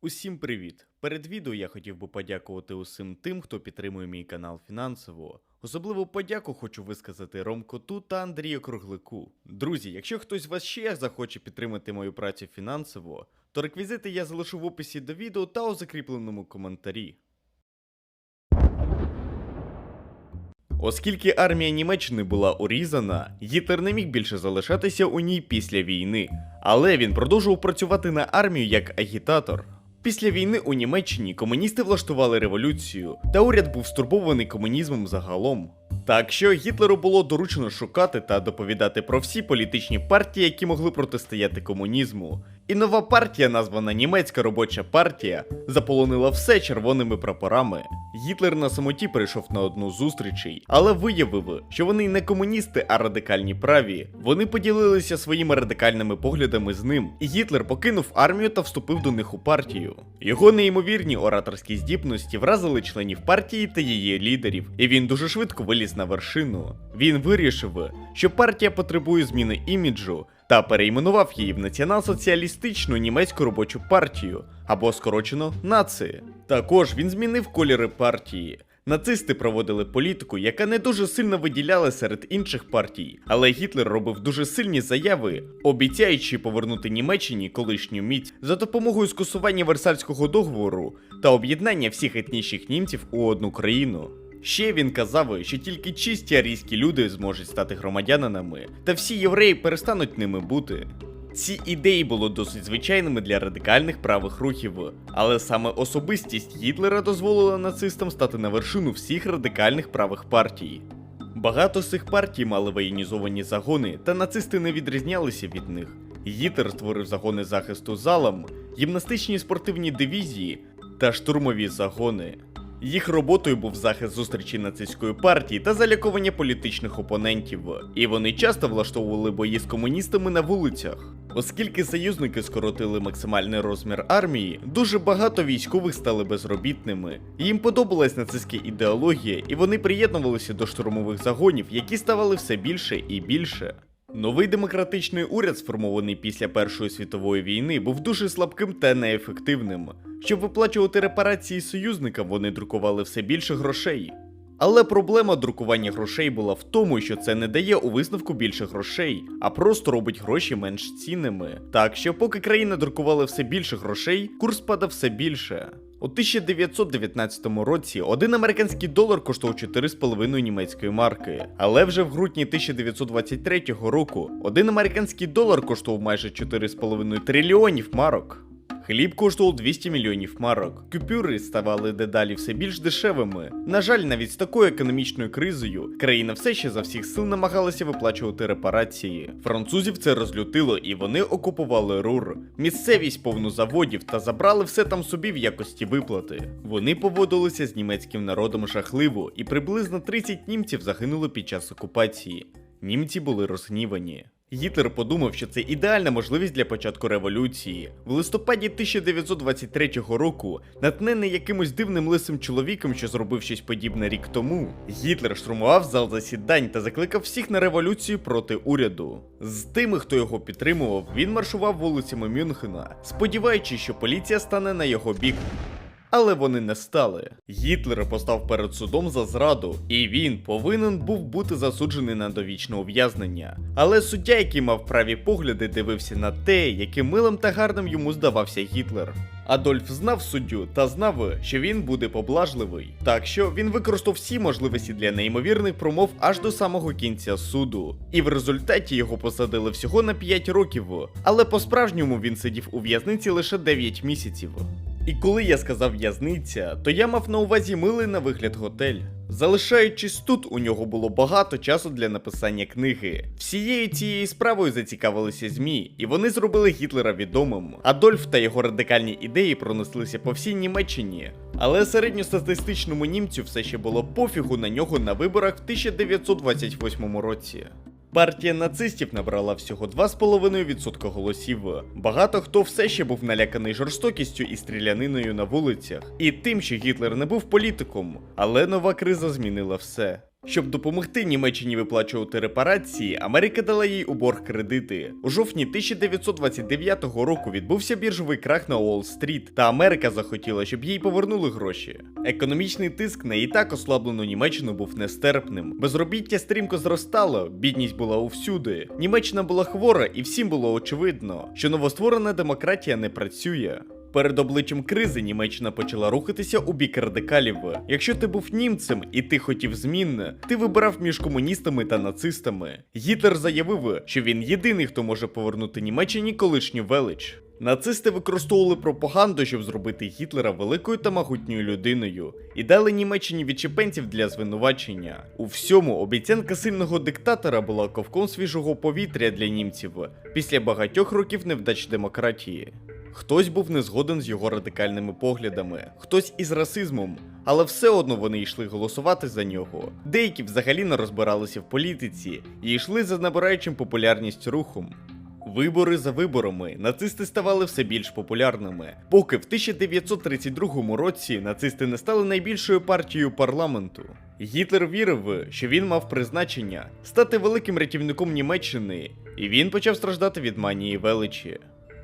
Усім привіт! Перед відео я хотів би подякувати усім тим, хто підтримує мій канал фінансово. Особливу подяку хочу висказати Ромкоту та Андрію Круглику. Друзі, якщо хтось з вас ще захоче підтримати мою працю фінансово, то реквізити я залишу в описі до відео та у закріпленому коментарі. Оскільки армія Німеччини була урізана, Гітлер не міг більше залишатися у ній після війни, але він продовжував працювати на армію як агітатор. Після війни у Німеччині комуністи влаштували революцію, та уряд був стурбований комунізмом загалом. Так що Гітлеру було доручено шукати та доповідати про всі політичні партії, які могли протистояти комунізму. І нова партія, названа Німецька робоча партія, заполонила все червоними прапорами. Гітлер на самоті прийшов на одну зустрічей, але виявив, що вони не комуністи, а радикальні праві. Вони поділилися своїми радикальними поглядами з ним, і Гітлер покинув армію та вступив до них у партію. Його неймовірні ораторські здібності вразили членів партії та її лідерів, і він дуже швидко виліз на вершину. Він вирішив, що партія потребує зміни іміджу та перейменував її в націонал-соціалістичну німецьку робочу партію або скорочено нації. Також він змінив кольори партії. Нацисти проводили політику, яка не дуже сильно виділяла серед інших партій, але Гітлер робив дуже сильні заяви, обіцяючи повернути Німеччині колишню міць за допомогою скасування Версальського договору та об'єднання всіх етнічних німців у одну країну. Ще він казав, що тільки чисті арійські люди зможуть стати громадянинами, та всі євреї перестануть ними бути. Ці ідеї були досить звичайними для радикальних правих рухів, але саме особистість Гітлера дозволила нацистам стати на вершину всіх радикальних правих партій. Багато з цих партій мали воєнізовані загони, та нацисти не відрізнялися від них. Гітлер створив загони захисту залам, гімнастичні спортивні дивізії та штурмові загони. Їх роботою був захист зустрічі нацистської партії та залякування політичних опонентів, і вони часто влаштовували бої з комуністами на вулицях. Оскільки союзники скоротили максимальний розмір армії, дуже багато військових стали безробітними. Їм подобалась нацистська ідеологія, і вони приєднувалися до штурмових загонів, які ставали все більше і більше. Новий демократичний уряд, сформований після Першої світової війни, був дуже слабким та неефективним. Щоб виплачувати репарації союзникам, вони друкували все більше грошей. Але проблема друкування грошей була в тому, що це не дає у висновку більше грошей, а просто робить гроші менш цінними. Так що, поки країна друкувала все більше грошей, курс падав все більше. У 1919 році один американський долар коштував 4,5 німецької марки, але вже в грудні 1923 року один американський долар коштував майже 4,5 трильйонів марок. Хліб коштував 200 мільйонів марок. Купюри ставали дедалі все більш дешевими. На жаль, навіть з такою економічною кризою країна все ще за всіх сил намагалася виплачувати репарації. Французів це розлютило, і вони окупували Рур, місцевість повну заводів та забрали все там собі в якості виплати. Вони поводилися з німецьким народом жахливо, і приблизно 30 німців загинули під час окупації. Німці були розгнівані. Гітлер подумав, що це ідеальна можливість для початку революції. В листопаді 1923 року, натхнений якимось дивним лисим чоловіком, що зробив щось подібне рік тому, Гітлер штурмував зал засідань та закликав всіх на революцію проти уряду. З тими, хто його підтримував, він маршував вулицями Мюнхена, сподіваючись, що поліція стане на його бік. Але вони не стали. Гітлер постав перед судом за зраду, і він повинен був бути засуджений на довічне ув'язнення. Але суддя, який мав праві погляди, дивився на те, яким милим та гарним йому здавався Гітлер. Адольф знав суддю та знав, що він буде поблажливий. Так що він використав всі можливості для неймовірних промов аж до самого кінця суду. І в результаті його посадили всього на 5 років. Але по-справжньому він сидів у в'язниці лише 9 місяців. І коли я сказав в'язниця, то я мав на увазі милий на вигляд готель. Залишаючись тут, у нього було багато часу для написання книги. Всією цією справою зацікавилися ЗМІ, і вони зробили Гітлера відомим. Адольф та його радикальні ідеї пронеслися по всій Німеччині. Але середньостатистичному німцю все ще було пофігу на нього на виборах в 1928 році. Партія нацистів набрала всього 2,5% голосів. Багато хто все ще був наляканий жорстокістю і стріляниною на вулицях, і тим, що Гітлер не був політиком, але нова криза змінила все. Щоб допомогти Німеччині виплачувати репарації, Америка дала їй у борг кредити. У жовтні 1929 року відбувся біржовий крах на Уолл-стріт, та Америка захотіла, щоб їй повернули гроші. Економічний тиск на і так ослаблену Німеччину був нестерпним. Безробіття стрімко зростало, бідність була увсюди. Німеччина була хвора, і всім було очевидно, що новостворена демократія не працює. Перед обличчям кризи Німеччина почала рухатися у бік радикалів. Якщо ти був німцем і ти хотів змін, ти вибирав між комуністами та нацистами. Гітлер заявив, що він єдиний, хто може повернути Німеччині колишню велич. Нацисти використовували пропаганду, щоб зробити Гітлера великою та могутньою людиною, і дали Німеччині відчепенців для звинувачення. У всьому обіцянка сильного диктатора була ковком свіжого повітря для німців після багатьох років невдач демократії. Хтось був не згоден з його радикальними поглядами, хтось із расизмом, але все одно вони йшли голосувати за нього. Деякі взагалі не розбиралися в політиці і йшли за набираючим популярність рухом. Вибори за виборами нацисти ставали все більш популярними, поки в 1932 році нацисти не стали найбільшою партією парламенту. Гітлер вірив, що він мав призначення стати великим рятівником Німеччини, і він почав страждати від манії величі.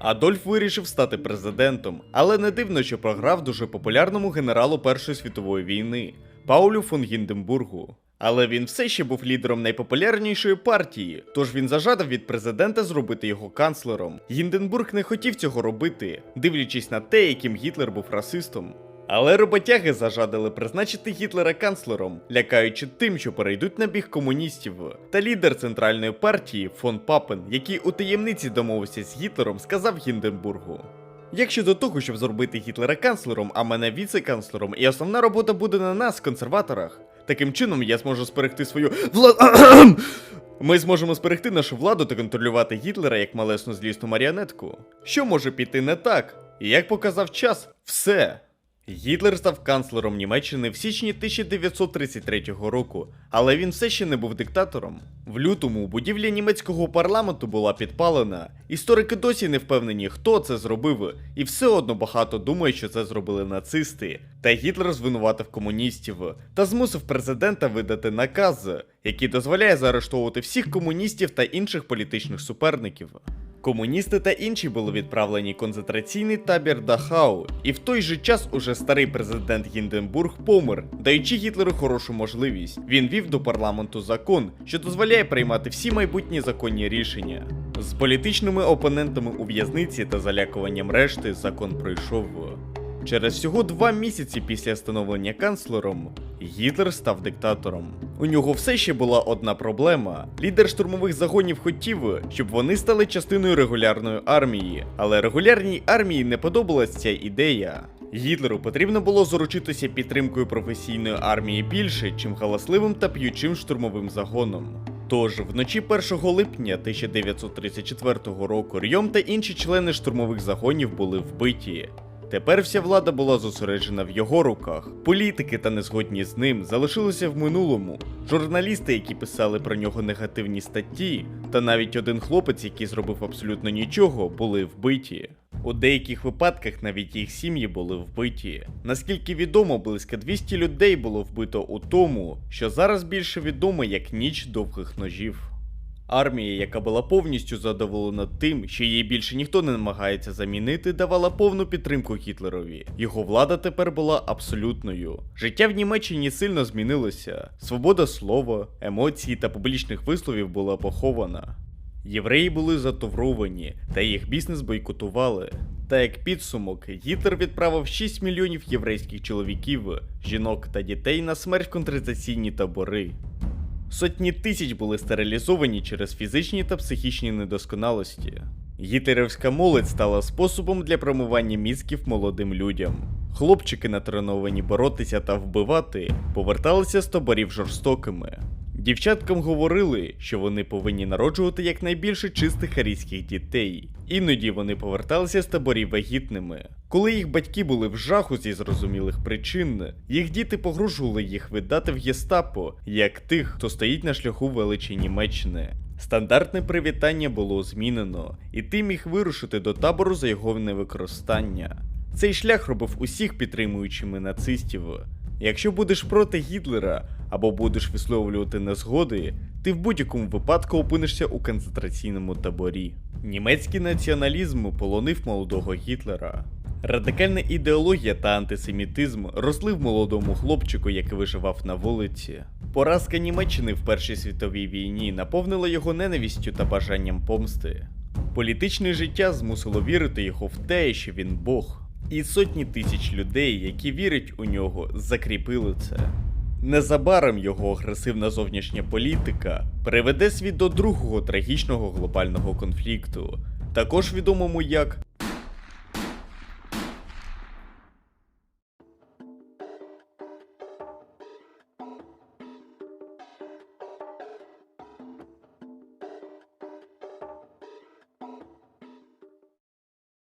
Адольф вирішив стати президентом, але не дивно, що програв дуже популярному генералу Першої світової війни Паулю фон Гінденбургу. Але він все ще був лідером найпопулярнішої партії, тож він зажадав від президента зробити його канцлером. Гінденбург не хотів цього робити, дивлячись на те, яким Гітлер був расистом. Але роботяги зажадали призначити Гітлера канцлером, лякаючи тим, що перейдуть на біг комуністів. Та лідер центральної партії фон Папен, який у таємниці домовився з Гітлером, сказав Гінденбургу. Якщо до того, щоб зробити Гітлера канцлером, а мене віце-канцлером, і основна робота буде на нас, консерваторах. Таким чином я зможу зберегти свою владу. Ми зможемо зберегти нашу владу та контролювати Гітлера як малесну злісну маріонетку. Що може піти не так? І як показав час, все. Гітлер став канцлером Німеччини в січні 1933 року, але він все ще не був диктатором. В лютому будівля німецького парламенту була підпалена. Історики досі не впевнені, хто це зробив, і все одно багато думає, що це зробили нацисти. Та Гітлер звинуватив комуністів та змусив президента видати наказ, який дозволяє заарештовувати всіх комуністів та інших політичних суперників. Комуністи та інші були відправлені в концентраційний табір Дахау, і в той же час уже старий президент Гінденбург помер, даючи Гітлеру хорошу можливість. Він вів до парламенту закон, що дозволяє приймати всі майбутні законні рішення. З політичними опонентами у в'язниці та залякуванням решти закон пройшов. Через всього два місяці після становлення канцлером Гітлер став диктатором. У нього все ще була одна проблема. Лідер штурмових загонів хотів, щоб вони стали частиною регулярної армії, але регулярній армії не подобалась ця ідея. Гітлеру потрібно було заручитися підтримкою професійної армії більше, чим галасливим та п'ючим штурмовим загоном. Тож, вночі 1 липня 1934 року Рйом та інші члени штурмових загонів були вбиті. Тепер вся влада була зосереджена в його руках. Політики та незгодні з ним залишилися в минулому. Журналісти, які писали про нього негативні статті, та навіть один хлопець, який зробив абсолютно нічого, були вбиті. У деяких випадках навіть їх сім'ї були вбиті. Наскільки відомо, близько 200 людей було вбито у тому, що зараз більше відомо як ніч довгих ножів. Армія, яка була повністю задоволена тим, що її більше ніхто не намагається замінити, давала повну підтримку Гітлерові. Його влада тепер була абсолютною. Життя в Німеччині сильно змінилося. Свобода слова, емоцій та публічних висловів була похована. Євреї були затовровані, та їх бізнес бойкотували. Та як підсумок, Гітлер відправив 6 мільйонів єврейських чоловіків, жінок та дітей на смерть в концентраційні табори. Сотні тисяч були стерилізовані через фізичні та психічні недосконалості. Гітлерівська молодь стала способом для промивання мізків молодим людям. Хлопчики, натреновані боротися та вбивати, поверталися з таборів жорстокими. Дівчаткам говорили, що вони повинні народжувати якнайбільше чистих арійських дітей. Іноді вони поверталися з таборів вагітними. Коли їх батьки були в жаху зі зрозумілих причин, їх діти погрожували їх видати в гестапо, як тих, хто стоїть на шляху величі Німеччини. Стандартне привітання було змінено, і ти міг вирушити до табору за його невикористання. Цей шлях робив усіх підтримуючими нацистів. Якщо будеш проти Гітлера або будеш висловлювати незгоди, ти в будь-якому випадку опинишся у концентраційному таборі. Німецький націоналізм полонив молодого Гітлера. Радикальна ідеологія та антисемітизм росли в молодому хлопчику, який виживав на вулиці. Поразка Німеччини в Першій світовій війні наповнила його ненавістю та бажанням помсти. Політичне життя змусило вірити його в те, що він Бог. І сотні тисяч людей, які вірять у нього, закріпили це. Незабаром його агресивна зовнішня політика приведе світ до другого трагічного глобального конфлікту, також відомому як